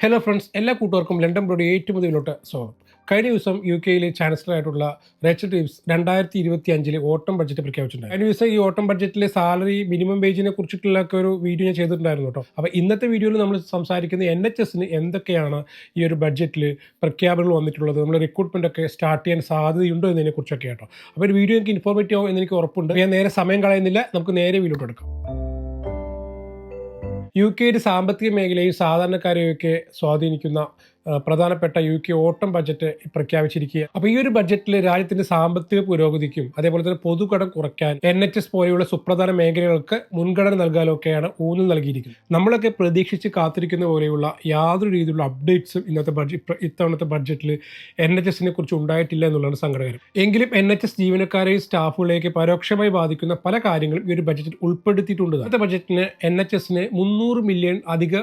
Hello friends എല്ലാ കൂട്ടുകാർക്കും London broad ഏറ്റവും മുതലോട്ട് സ്വാഗതം. കഴിഞ്ഞ ദിവസം യു കെയിലെ ചാൻസലറായിട്ടുള്ള റേച്ചൽ ടീവ്സ് രണ്ടായിരത്തി ഇരുപത്തി അഞ്ചിലെ ഓട്ടം ബഡ്ജറ്റ് പ്രഖ്യാപിച്ചിട്ടുണ്ട് കഴിഞ്ഞ ദിവസം ഈ ഓട്ടം ബഡ്ജറ്റിലെ സാലറി മിനിമം വേജിനെ കുറിച്ചിട്ടുള്ള ഒക്കെ ഒരു വീഡിയോ ഞാൻ ചെയ്തിട്ടുണ്ടായിരുന്നു കേട്ടോ. അപ്പോൾ ഇന്നത്തെ വീഡിയോയിൽ നമ്മൾ സംസാരിക്കുന്നത് എൻ എച്ച് എസിന് എന്തൊക്കെയാണ് ഈ ഒരു ബഡ്ജറ്റിൽ പ്രഖ്യാപനങ്ങൾ വന്നിട്ടുള്ളത് നമ്മൾ റിക്രൂട്ട്മെന്റ് ഒക്കെ സ്റ്റാർട്ട് ചെയ്യാൻ സാധ്യതയുണ്ടോ എന്നതിനെ കുറിച്ചൊക്കെ കേട്ടോ അപ്പോൾ ഒരു വീഡിയോ എനിക്ക് ഇൻഫോർമേറ്റീവ് ആവും എന്ന് എനിക്ക് ഉറപ്പുണ്ട്. ഞാൻ നേരെ സമയം കളയുന്നില്ല നമുക്ക് നേരെ വീഡിയോ എടുക്കാം. യു കെയുടെ സാമ്പത്തിക മേഖലയും സാധാരണക്കാരെയൊക്കെ സ്വാധീനിക്കുന്ന പ്രധാനപ്പെട്ട യു കെ ഓട്ടം ബജറ്റ് പ്രഖ്യാപിച്ചിരിക്കുക അപ്പോൾ ഈ ഒരു ബജറ്റിൽ രാജ്യത്തിന്റെ സാമ്പത്തിക പുരോഗതിക്കും അതേപോലെ തന്നെ പൊതുകടം കുറയ്ക്കാൻ എൻ എച്ച് എസ് പോലെയുള്ള സുപ്രധാന മേഖലകൾക്ക് മുൻഗണന നൽകാനൊക്കെയാണ് ഊന്നൽ നൽകിയിരിക്കുന്നത്. നമ്മളൊക്കെ പ്രതീക്ഷിച്ച് കാത്തിരിക്കുന്ന പോലെയുള്ള യാതൊരു രീതിയിലുള്ള അപ്ഡേറ്റ്സും ഇന്നത്തെ ബഡ്ജറ്റ് ഇത്തവണത്തെ ബഡ്ജറ്റിൽ എൻ എച്ച് എസിനെ കുറിച്ച് ഉണ്ടായിട്ടില്ല എന്നുള്ളതാണ് സങ്കടകരം. എങ്കിലും എൻ എച്ച് എസ് ജീവനക്കാരെയും സ്റ്റാഫുകളെയൊക്കെ പരോക്ഷമായി ബാധിക്കുന്ന പല കാര്യങ്ങളും ഈ ഒരു ബജറ്റിൽ ഉൾപ്പെടുത്തിയിട്ടുണ്ട്. ഇന്നത്തെ ബജറ്റിന് എൻ എച്ച് എസിന് മുന്നൂറ് മില്യൺ അധിക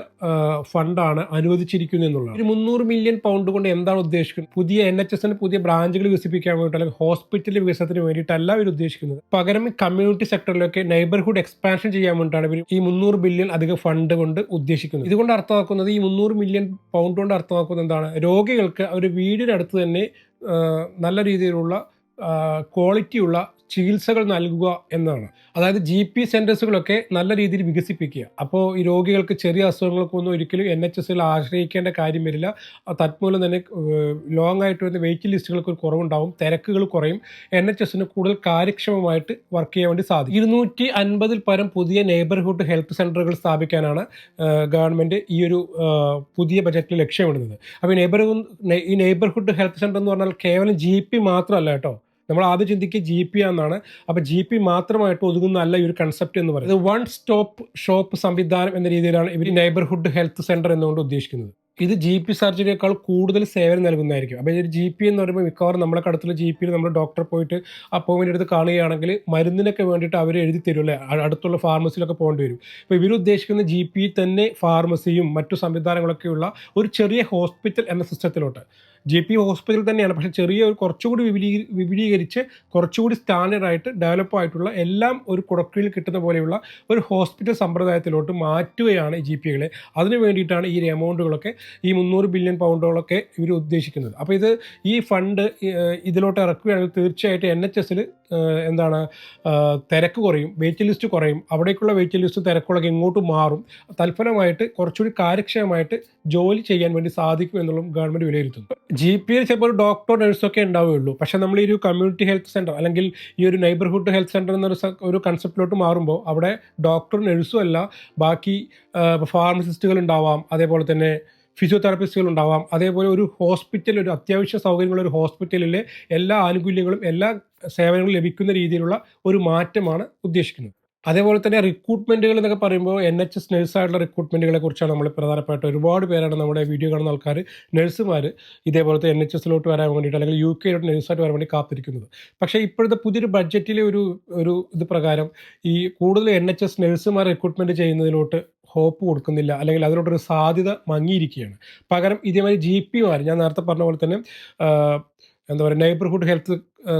ഫണ്ടാണ് അനുവദിച്ചിരിക്കുന്നത് എന്നുള്ളത് മുന്നൂറ് മില്യൺ പൗണ്ട് കൊണ്ട് എന്താണ് ഉദ്ദേശിക്കുന്നത്? പുതിയ എൻ എച്ച് എസിന് പുതിയ ബ്രാഞ്ചുകൾ വികസിപ്പിക്കാൻ വേണ്ടിയിട്ട് അല്ലെങ്കിൽ ഹോസ്പിറ്റൽ വികസനത്തിന് വേണ്ടിയിട്ടല്ല ഇവർ ഉദ്ദേശിക്കുന്നത്. പകരം കമ്മ്യൂണിറ്റി സെക്ടറിലൊക്കെ നൈബർഹുഡ് എക്സ്പാൻഷൻ ചെയ്യാൻ വേണ്ടിയിട്ടാണ് ഇവർ ഈ മുന്നൂറ് ബില്യൺ അധിക ഫണ്ട് കൊണ്ട് ഉദ്ദേശിക്കുന്നത്. ഇതുകൊണ്ട് അർത്ഥമാക്കുന്നത് ഈ മുന്നൂറ് മില്യൺ പൗണ്ട് കൊണ്ട് അർത്ഥമാക്കുന്നത് എന്താണ്? രോഗികൾക്ക് അവർ വീടിനടുത്ത് തന്നെ നല്ല രീതിയിലുള്ള ക്വാളിറ്റിയുള്ള ചികിത്സകൾ നൽകുക എന്നാണ്. അതായത് ജി പി സെന്റേഴ്സുകളൊക്കെ നല്ല രീതിയിൽ വികസിപ്പിക്കുക. അപ്പോൾ ഈ രോഗികൾക്ക് ചെറിയ അസുഖങ്ങൾക്കൊന്നും ഒരിക്കലും എൻ എച്ച് എസിൽ ആശ്രയിക്കേണ്ട കാര്യം വരില്ല. തത്മൂലം തന്നെ ലോങ് ആയിട്ട് വരുന്ന വെയിറ്റ് ലിസ്റ്റുകൾക്ക് ഒരു കുറവുണ്ടാവും. തിരക്കുകൾ കുറയും. എൻ എച്ച് എസിന് കൂടുതൽ കാര്യക്ഷമമായിട്ട് വർക്ക് ചെയ്യാൻ വേണ്ടി സാധിക്കും. ഇരുന്നൂറ്റി അൻപതിൽ പരം പുതിയ നെയ്ബർഹുഡ് ഹെൽത്ത് സെന്ററുകൾ സ്ഥാപിക്കാനാണ് ഗവൺമെന്റ് ഈ ഒരു പുതിയ ബജറ്റിൽ ലക്ഷ്യമിടുന്നത്. അപ്പോൾ നെയ്ബർഹുഡ് ഈ നെയ്ബർഹുഡ് ഹെൽത്ത് സെന്റർ എന്ന് പറഞ്ഞാൽ കേവലം ജി പി മാത്രമല്ല കേട്ടോ. നമ്മൾ ആദ്യം ചിന്തിക്കുക ജി പി ആണെന്നാണ്. അപ്പോൾ ജി പി മാത്രമായിട്ട് ഒതുങ്ങുന്നതല്ല ഈ ഒരു കൺസെപ്റ്റ് എന്ന് പറയുന്നത്. വൺ സ്റ്റോപ്പ് ഷോപ്പ് സംവിധാനം എന്ന രീതിയിലാണ് ഇവർ നെയബർഹുഡ് ഹെൽത്ത് സെന്റർ എന്നുകൊണ്ട് ഉദ്ദേശിക്കുന്നത്. ഇത് ജി പി സർജറിയേക്കാൾ കൂടുതൽ സേവനം നൽകുന്നതായിരിക്കും. അപ്പോൾ ഒരു ജി പി എന്ന് പറയുമ്പോൾ മിക്കവാറും നമ്മുടെ അടുത്തുള്ള ജി പിയിൽ നമ്മൾ ഡോക്ടറെ പോയിട്ട് അപ്പോയിൻമെന്റ് എടുത്ത് കാണുകയാണെങ്കിൽ മരുന്നിനൊക്കെ വേണ്ടിയിട്ട് അവർ എഴുതി തരും അല്ലേ? അടുത്തുള്ള ഫാർമസിയിലൊക്കെ പോകേണ്ടി വരും. അപ്പോൾ ഇവർ ഉദ്ദേശിക്കുന്ന ജി പി തന്നെ ഫാർമസിയും മറ്റു സംവിധാനങ്ങളൊക്കെയുള്ള ഒരു ചെറിയ ഹോസ്പിറ്റൽ എന്ന സിസ്റ്റത്തിലോട്ട് ജി പി ഹോസ്പിറ്റൽ തന്നെയാണ്. പക്ഷേ ചെറിയ ഒരു കുറച്ചുകൂടി വിപുലീ വിപുലീകരിച്ച് കുറച്ചുകൂടി സ്റ്റാൻഡേർഡായിട്ട് ഡെവലപ്പ് ആയിട്ടുള്ള എല്ലാം ഒരു കുടക്കീഴിൽ കിട്ടുന്ന പോലെയുള്ള ഒരു ഹോസ്പിറ്റൽ സമ്പ്രദായത്തിലോട്ട് മാറ്റുകയാണ് ജി പികളെ അതിന് വേണ്ടിയിട്ടാണ് ഈ എമൗണ്ടുകളൊക്കെ ഈ മുന്നൂറ് ബില്യൺ പൗണ്ടുകളൊക്കെ ഇവർ ഉദ്ദേശിക്കുന്നത്. അപ്പോൾ ഇത് ഈ ഫണ്ട് ഇതിലോട്ട് ഇറക്കുകയാണെങ്കിൽ തീർച്ചയായിട്ടും എൻ എച്ച് എസിൽ എന്താണ് തിരക്ക് കുറയും വെയിറ്റ് ലിസ്റ്റ് കുറയും. അവിടേക്കുള്ള വെയിറ്റ് ലിസ്റ്റ് തിരക്കുകളൊക്കെ ഇങ്ങോട്ട് മാറും. തൽഫലമായിട്ട് കുറച്ചുകൂടി കാര്യക്ഷമമായിട്ട് ജോലി ചെയ്യാൻ വേണ്ടി സാധിക്കും എന്നുള്ളതും ഗവൺമെന്റ് വിലയിരുത്തുന്നു. ജി പി എൽ ചിലപ്പോൾ ഒരു ഡോക്ടർ നഴ്സൊക്കെ ഉണ്ടാവുകയുള്ളൂ. പക്ഷേ നമ്മൾ ഈ ഒരു കമ്മ്യൂണിറ്റി ഹെൽത്ത് സെന്റർ അല്ലെങ്കിൽ ഈ ഒരു നൈബർഹുഡ് ഹെൽത്ത് സെന്റർ എന്നൊരു ഒരു കൺസെപ്റ്റിലോട്ട് മാറുമ്പോൾ അവിടെ ഡോക്ടർ നഴ്സും അല്ല ബാക്കി ഫാർമസിസ്റ്റുകൾ ഉണ്ടാവാം. അതേപോലെ തന്നെ ഫിസിയോതെറാപ്പിസ്റ്റുകൾ ഉണ്ടാവാം. അതേപോലെ ഒരു ഹോസ്പിറ്റൽ ഒരു അത്യാവശ്യ സൗകര്യങ്ങളുള്ള ഒരു ഹോസ്പിറ്റലിലെ എല്ലാ ആനുകൂല്യങ്ങളും എല്ലാ സേവനങ്ങളും ലഭിക്കുന്ന രീതിയിലുള്ള ഒരു മാറ്റമാണ് ഉദ്ദേശിക്കുന്നത്. അതേപോലെ തന്നെ റിക്രൂട്ട്മെന്റുകൾ എന്നൊക്കെ പറയുമ്പോൾ എൻ എച്ച് എസ് നഴ്സായിട്ടുള്ള റിക്രൂട്ട്മെന്റുകളെ കുറിച്ചാണ് നമ്മൾ പ്രധാനപ്പെട്ട ഒരുപാട് പേരാണ് നമ്മുടെ വീഡിയോ കാണുന്ന ആൾക്കാർ നഴ്സുമാർ ഇതേപോലത്തെ എൻ എച്ച് എസിലോട്ട് വരാൻ വേണ്ടിയിട്ട് അല്ലെങ്കിൽ യു കെയിലോട്ട് നഴ്സായിട്ട് വരാൻ വേണ്ടി കാത്തിരിക്കുന്നത്. പക്ഷേ ഇപ്പോഴത്തെ പുതിയൊരു ബഡ്ജറ്റിലെ ഒരു ഒരു ഇത് പ്രകാരം ഈ കൂടുതൽ എൻ എച്ച് എസ് നഴ്സുമാർ റിക്രൂട്ട്മെന്റ് ചെയ്യുന്നതിലോട്ട് ഹോപ്പ് കൊടുക്കുന്നില്ല. അല്ലെങ്കിൽ അതിലോട്ടൊരു സാധ്യത മങ്ങിയിരിക്കുകയാണ്. പകരം ഇതേമാതിരി ജി പിമാർ ഞാൻ നേരത്തെ പറഞ്ഞ പോലെ തന്നെ എന്താ പറയുക നെയ്ബർഹുഡ് ഹെൽത്ത്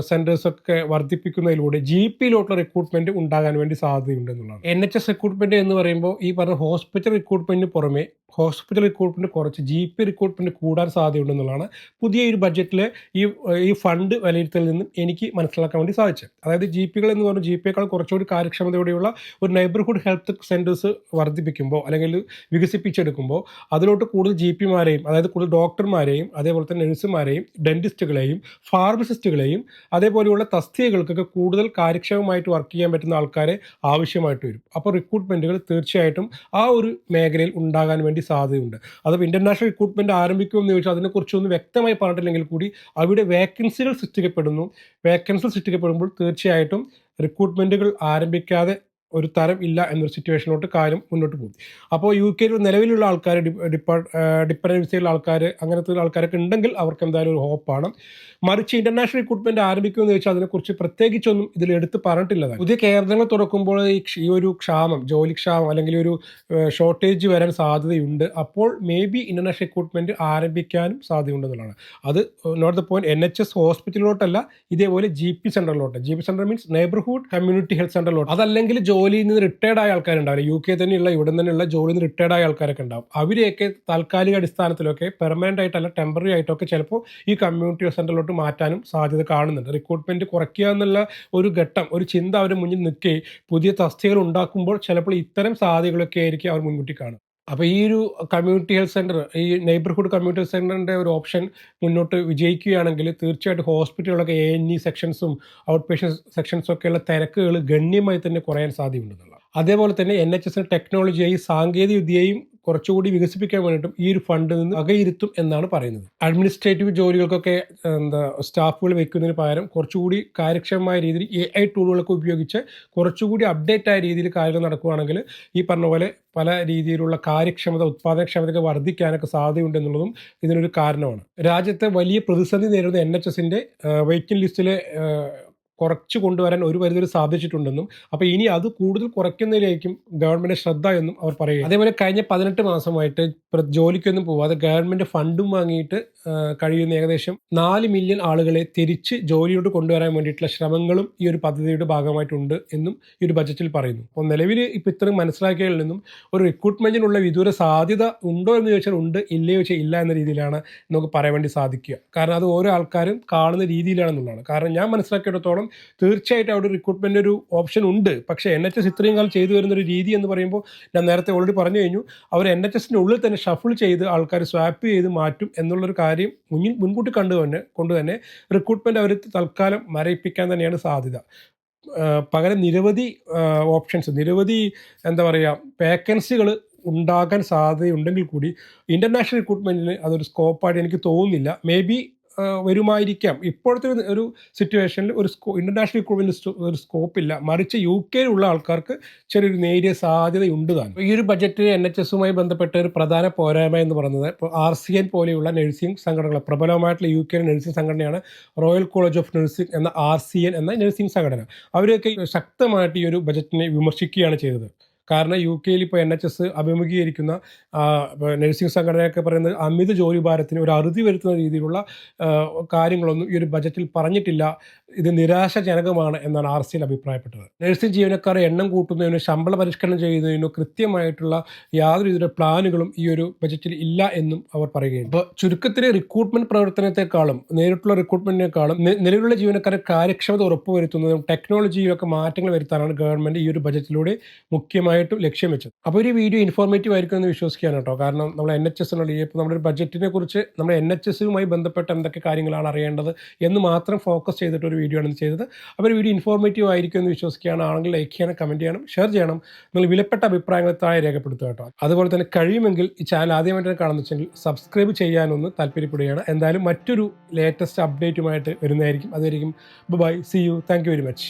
സെന്റേഴ്സ് ഒക്കെ വർദ്ധിപ്പിക്കുന്നതിലൂടെ ജി പിയിലോട്ടുള്ള റിക്രൂട്ട്മെന്റ് ഉണ്ടാകാൻ വേണ്ടി സാധ്യതയുണ്ട് എന്നുള്ളതാണ്. എൻ എച്ച് എസ് റിക്രൂട്ട്മെന്റ് എന്ന് പറയുമ്പോൾ ഈ പറഞ്ഞ ഹോസ്പിറ്റൽ റിക്രൂട്ട്മെന്റിന് പുറമെ ഹോസ്പിറ്റൽ റിക്രൂട്ട്മെന്റ് കുറച്ച് ജി പി റിക്രൂട്ട്മെന്റ് കൂടാൻ സാധ്യതയുണ്ടെന്നുള്ളതാണ് പുതിയ ഒരു ബഡ്ജറ്റിൽ ഈ ഈ ഫണ്ട് വിലയിരുത്തലിൽ നിന്നും എനിക്ക് മനസ്സിലാക്കാൻ വേണ്ടി സാധിച്ചത്. അതായത് ജി പികൾ എന്ന് പറഞ്ഞാൽ ജി പിയേക്കാൾ കുറച്ചുകൂടി കാര്യക്ഷമതയോടെയുള്ള ഒരു നൈബർഹുഡ് ഹെൽത്ത് സെന്റേഴ്സ് വർദ്ധിപ്പിക്കുമ്പോൾ അല്ലെങ്കിൽ വികസിപ്പിച്ചെടുക്കുമ്പോൾ അതിലോട്ട് കൂടുതൽ ജി പിമാരെയും അതായത് കൂടുതൽ ഡോക്ടർമാരെയും അതേപോലെ തന്നെ നഴ്സുമാരെയും ഡെന്റിസ്റ്റുകളെയും ഫാർമസിസ്റ്റുകളെയും അതേപോലെയുള്ള തസ്തികകൾക്കൊക്കെ കൂടുതൽ കാര്യക്ഷമമായിട്ട് വർക്ക് ചെയ്യാൻ പറ്റുന്ന ആൾക്കാരെ ആവശ്യമായിട്ട് വരും. അപ്പോൾ റിക്രൂട്ട്മെന്റുകൾ തീർച്ചയായിട്ടും ആ ഒരു മേഖലയിൽ ഉണ്ടാകാൻ വേണ്ടി സാധ്യതയുണ്ട്. അത് ഇന്റർനാഷണൽ റിക്രൂട്ട്മെന്റ് ആരംഭിക്കുമെന്ന് ചോദിച്ചാൽ അതിനെക്കുറിച്ചൊന്നും വ്യക്തമായി പറഞ്ഞിട്ടില്ലെങ്കിൽ കൂടി അവിടെ വേക്കൻസികൾ സൃഷ്ടിക്കപ്പെടുന്നു. വേക്കൻസികൾ സൃഷ്ടിക്കപ്പെടുമ്പോൾ തീർച്ചയായിട്ടും റിക്രൂട്ട്മെന്റുകൾ ആരംഭിക്കാതെ ഒരു തരം ഇല്ല എന്നൊരു സിറ്റുവേഷനിലോട്ട് കാര്യം മുന്നോട്ട് പോകും അപ്പോൾ യു കെയിൽ നിലവിലുള്ള ആൾക്കാർ ഡിപ്പെൻഡന്റ് വിസയിലുള്ള ആൾക്കാർ അങ്ങനത്തെ ആൾക്കാരൊക്കെ ഉണ്ടെങ്കിൽ അവർക്ക് എന്തായാലും ഒരു ഹോപ്പാണ് മറിച്ച് ഇന്റർനാഷണൽ റിക്രൂട്ട്മെന്റ് ആരംഭിക്കുമെന്ന് ചോദിച്ചാൽ അതിനെക്കുറിച്ച് പ്രത്യേകിച്ചൊന്നും ഇതിൽ എടുത്ത് പറഞ്ഞിട്ടില്ല പുതിയ കേന്ദ്രങ്ങൾ തുറക്കുമ്പോൾ ഈ ഒരു ക്ഷാമം ജോലി ക്ഷാമം അല്ലെങ്കിൽ ഒരു ഷോർട്ടേജ് വരാൻ സാധ്യതയുണ്ട്. അപ്പോൾ മേ ബി ഇന്റർനാഷണൽ റിക്രൂട്ട്മെന്റ് ആരംഭിക്കാനും സാധ്യതയുണ്ടെന്നുള്ളതാണ് അത് note the point N H S ഹോസ്പിറ്റലിലോട്ടല്ല ഇതേപോലെ G P സെന്ററിലോട്ട് G P centre means neighbourhood community health സെന്ററിലോട്ട് അതല്ലെങ്കിൽ ജോലിയിൽ നിന്ന് റിട്ടയർഡ് ആയ ആൾക്കാരുണ്ടാവില്ല? യു കെ തന്നെയുള്ള ഇവിടെ തന്നെയുള്ള ജോലിയിൽ നിന്ന് റിട്ടയർഡ് ആയ ആൾക്കാരൊക്കെ ഉണ്ടാവും. അവരെയൊക്കെ താൽക്കാലിക അടിസ്ഥാനത്തിലൊക്കെ പെർമനന്റ് ആയിട്ടല്ല ടെമ്പററി ആയിട്ടൊക്കെ ചിലപ്പോൾ ഈ കമ്മ്യൂണിറ്റി സെന്ററിലോട്ട് മാറ്റാനും സാധ്യത കാണുന്നുണ്ട്. റിക്രൂട്ട്മെന്റ് കുറയ്ക്കുക എന്നുള്ള ഒരു ഘട്ടം ഒരു ചിന്ത അവർ മുന്നിൽ നിൽക്കുകയും പുതിയ തസ്തികകൾ ഉണ്ടാക്കുമ്പോൾ ചിലപ്പോൾ ഇത്തരം സാധ്യതകളൊക്കെ ആയിരിക്കും അവർ മുൻകൂട്ടി കാണും അപ്പോൾ ഈ ഒരു കമ്മ്യൂണിറ്റി ഹെൽത്ത് സെന്റർ ഈ നെയ്ബർഹുഡ് കമ്മ്യൂണിറ്റി ഹെൽത്ത് സെന്ററിന്റെ ഒരു ഓപ്ഷൻ മുന്നോട്ട് വിജയിക്കുകയാണെങ്കിൽ തീർച്ചയായിട്ടും ഹോസ്പിറ്റലുകളൊക്കെ എ എൻ ഇ സെക്ഷൻസും ഔട്ട് പേഷ്യൻസ് സെക്ഷൻസും ഒക്കെയുള്ള തിരക്കുകൾ ഗണ്യമായി തന്നെ കുറയാൻ സാധ്യതയുണ്ടെന്നുള്ളത് അതേപോലെ തന്നെ എൻ എച്ച് എസിന് ടെക്നോളജിയായി സാങ്കേതിക വിദ്യയും കുറച്ചുകൂടി വികസിപ്പിക്കാൻ വേണ്ടിയിട്ടും ഈ ഒരു ഫണ്ട് നിന്ന് വകയിരുത്തും എന്നാണ് പറയുന്നത്. അഡ്മിനിസ്ട്രേറ്റീവ് ജോലികൾക്കൊക്കെ എന്താ സ്റ്റാഫുകൾ വെക്കുന്നതിന് പകരം കുറച്ചുകൂടി കാര്യക്ഷമമായ രീതിയിൽ എ ഐ ടൂളുകളൊക്കെ ഉപയോഗിച്ച് കുറച്ചുകൂടി അപ്ഡേറ്റ് ആയ രീതിയിൽ കാര്യങ്ങൾ നടക്കുകയാണെങ്കിൽ ഈ പറഞ്ഞ പോലെ പല രീതിയിലുള്ള കാര്യക്ഷമത ഉത്പാദനക്ഷമതയൊക്കെ വർദ്ധിക്കാനൊക്കെ സാധ്യതയുണ്ടെന്നുള്ളതും ഇതിനൊരു കാരണമാണ്. രാജ്യത്തെ വലിയ പ്രതിസന്ധി നേരിടുന്ന എൻ എച്ച് എസിന്റെ വെയിറ്റിംഗ് ലിസ്റ്റിലെ കുറച്ച് കൊണ്ടുവരാൻ ഒരു പരിധി സാധിച്ചിട്ടുണ്ടെന്നും അപ്പോൾ ഇനി അത് കൂടുതൽ കുറയ്ക്കുന്നതിലേക്കും ഗവൺമെന്റ് ശ്രദ്ധ എന്നും അവർ പറയുക അതേപോലെ കഴിഞ്ഞ പതിനെട്ട് മാസമായിട്ട് ജോലിക്കൊന്നും പോവാതെ ഗവൺമെന്റ് ഫണ്ടും വാങ്ങിയിട്ട് കഴിയുന്ന ഏകദേശം നാല് മില്യൺ ആളുകളെ തിരിച്ച് ജോലിയോട് കൊണ്ടുവരാൻ വേണ്ടിയിട്ടുള്ള ശ്രമങ്ങളും ഈ ഒരു പദ്ധതിയുടെ ഭാഗമായിട്ടുണ്ട് എന്നും ഈ ഒരു ബജറ്റിൽ പറയുന്നു. അപ്പോൾ നിലവിൽ ഇപ്പം ഇത്രയും മനസ്സിലാക്കിയതിൽ നിന്നും ഒരു റിക്രൂട്ട്മെന്റിനുള്ള വിദൂര സാധ്യത ഉണ്ടോ എന്ന് ചോദിച്ചാൽ ഉണ്ട് ഇല്ലയോ ചോദിച്ചാൽ ഇല്ല എന്ന രീതിയിലാണ് നമുക്ക് പറയാൻ വേണ്ടി സാധിക്കുക. കാരണം അത് ഓരോ ആൾക്കാരും കാണുന്ന രീതിയിലാണെന്നുള്ളതാണ്. കാരണം ഞാൻ മനസ്സിലാക്കിയിടത്തോളം തീർച്ചയായിട്ടും അവിടെ റിക്രൂട്ട്മെന്റ് ഒരു ഓപ്ഷൻ ഉണ്ട്. പക്ഷേ എൻ എച്ച് എസ് ഇത്രയും കാലം ചെയ്തു വരുന്ന ഒരു രീതി എന്ന് പറയുമ്പോൾ ഞാൻ നേരത്തെ ഓൾറെഡി പറഞ്ഞു കഴിഞ്ഞു. അവർ എൻ എച്ച് എസിന്റെ ഉള്ളിൽ തന്നെ ഷഫിൾ ചെയ്ത് ആൾക്കാർ സ്വാപ്പ് ചെയ്ത് മാറ്റും എന്നുള്ളൊരു കാര്യം മുന്നിൽ മുൻകൂട്ടി കണ്ടു തന്നെ കൊണ്ട് തന്നെ റിക്രൂട്ട്മെന്റ് അവർ തൽക്കാലം മരയിപ്പിക്കാൻ തന്നെയാണ് സാധ്യത. പകരം നിരവധി ഓപ്ഷൻസ് നിരവധി എന്താ പറയുക വേക്കൻസികൾ ഉണ്ടാകാൻ സാധ്യതയുണ്ടെങ്കിൽ കൂടി ഇന്റർനാഷണൽ റിക്രൂട്ട്മെന്റിന് അതൊരു സ്കോപ്പായിട്ട് എനിക്ക് തോന്നുന്നില്ല. മേ ബി വരുമായിരിക്കാം. ഇപ്പോഴത്തെ ഒരു സിറ്റുവേഷനിൽ ഒരു സ്കോ ഇന്റർനാഷണൽ ഇക്വപ്മെന്റ് ഒരു സ്കോപ്പില്ല മറിച്ച് യു കെയിലുള്ള ആൾക്കാർക്ക് ചെറിയൊരു നേരിയ സാധ്യതയുണ്ട് താൻ ഈ ഒരു ബജറ്റ് എൻ എച്ച് എസുമായി ബന്ധപ്പെട്ട ഒരു പ്രധാന പോരായ്മ എന്ന് പറയുന്നത് ഇപ്പോൾ ആർ സി എൻ പോലെയുള്ള നഴ്സിംഗ് സംഘടനകൾ പ്രബലമായിട്ടുള്ള യു കെ നഴ്സിംഗ് സംഘടനയാണ് റോയൽ കോളേജ് ഓഫ് നഴ്സിംഗ് എന്ന ആർ സി എൻ എന്ന നഴ്സിംഗ് സംഘടന. അവരൊക്കെ ശക്തമായിട്ട് ഈ ഒരു ബജറ്റിനെ വിമർശിക്കുകയാണ് ചെയ്തത്. കാരണം യു കെയിൽ ഇപ്പോൾ എൻ എച്ച് എസ് അഭിമുഖീകരിക്കുന്ന നഴ്സിംഗ് സംഘടനയൊക്കെ പറയുന്നത് അമിത ജോലി ഭാരത്തിന് ഒരു അറുതി വരുത്തുന്ന രീതിയിലുള്ള കാര്യങ്ങളൊന്നും ഈ ഒരു ബജറ്റിൽ പറഞ്ഞിട്ടില്ല. ഇത് നിരാശജനകമാണ് എന്നാണ് ആർ സിയിൽ അഭിപ്രായപ്പെട്ടത്. നഴ്സിംഗ് ജീവനക്കാരെ എണ്ണം കൂട്ടുന്നതിനോ ശമ്പള പരിഷ്കരണം ചെയ്യുന്നതിനോ കൃത്യമായിട്ടുള്ള യാതൊരു വിധ പ്ലാനുകളും ഈ ഒരു ബജറ്റിൽ ഇല്ല എന്നും അവർ പറയുകയും അപ്പോൾ ചുരുക്കത്തിൽ റിക്രൂട്ട്മെന്റ് പ്രവർത്തനത്തെക്കാളും നേരിട്ടുള്ള റിക്രൂട്ട്മെന്റിനേക്കാളും നിലവിലുള്ള ജീവനക്കാരെ കാര്യക്ഷമത ഉറപ്പുവരുത്തുന്നതും ടെക്നോളജിയിലൊക്കെ മാറ്റങ്ങൾ വരുത്താനാണ് ഗവൺമെന്റ് ഈ ഒരു ബജറ്റിലൂടെ മുഖ്യമായിട്ടും ലക്ഷ്യം വെച്ചത്. അപ്പോൾ ഒരു വീഡിയോ ഇൻഫോർമേറ്റീവ് ആയിരിക്കും എന്ന് വിശ്വസിക്കുകയാണ് കേട്ടോ. കാരണം നമ്മൾ എൻ എച്ച് എസ് എന്നുള്ള ഇപ്പോൾ നമ്മുടെ ബജറ്റിനെ കുറിച്ച് നമ്മൾ എൻ എച്ച് എസുമായി ബന്ധപ്പെട്ട എന്തൊക്കെ കാര്യങ്ങളാണ് അറിയേണ്ടത് എന്ന് മാത്രം ഫോക്കസ് ചെയ്തിട്ട് വീഡിയോ ആണ് ചെയ്തത്. അവർ വീഡിയോ ഇൻഫോർമേറ്റീവ് ആയിരിക്കും എന്ന് വിശ്വസിക്കുകയാണ്. ആണെങ്കിൽ ലൈക്ക് ചെയ്യണം കമന്റ് ചെയ്യണം ഷെയർ ചെയ്യണം. നിങ്ങൾ വിലപ്പെട്ട അഭിപ്രായങ്ങൾ താഴെ രേഖപ്പെടുത്തുക കേട്ടോ. അതുപോലെ തന്നെ കഴിയുമെങ്കിൽ ഈ ചാനൽ ആദ്യമായിട്ട് കാണുന്ന വെച്ചെങ്കിൽ സബ്സ്ക്രൈബ് ചെയ്യാനൊന്ന് താല്പര്യപ്പെടുകയാണ്. എന്തായാലും മറ്റൊരു ലേറ്റസ്റ്റ് അപ്ഡേറ്റുമായിട്ട് വരുന്നതായിരിക്കും. അതായിരിക്കും bye see you thank very much